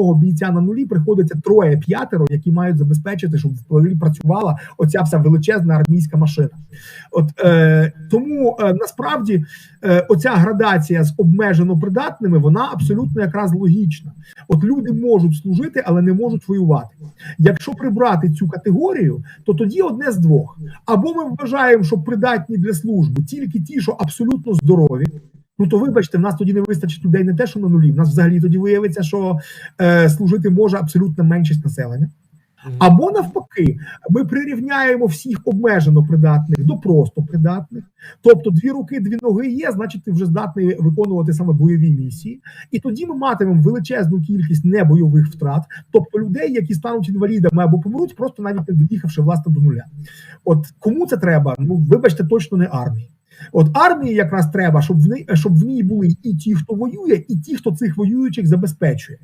одного бійця на нулі приходиться троє-п'ятеро, які мають забезпечити, щоб працювала оця вся величезна армійська машина. От е, тому е, насправді е, оця градація з обмежено придатними, вона абсолютно якраз логічна. От люди можуть служити, але не можуть воювати. Якщо прибрати цю категорію, то тоді одне з двох: або ми вважаємо, що придатні для служби тільки ті, що абсолютно здорові. Ну то вибачте, в нас тоді не вистачить людей не те, що на нулі. В нас взагалі тоді виявиться, що е, служити може абсолютно меншість населення. Або навпаки, ми прирівняємо всіх обмежено придатних до просто придатних. Тобто дві руки, дві ноги є, значить, ти вже здатний виконувати саме бойові місії. І тоді ми матимемо величезну кількість небойових втрат, тобто людей, які стануть інвалідами або помруть, просто навіть не доїхавши власне до нуля. От кому це треба? Ну вибачте, точно не армії. От армії якраз треба, щоб в ній, щоб в ній були і ті, хто воює, і ті, хто цих воюючих забезпечує.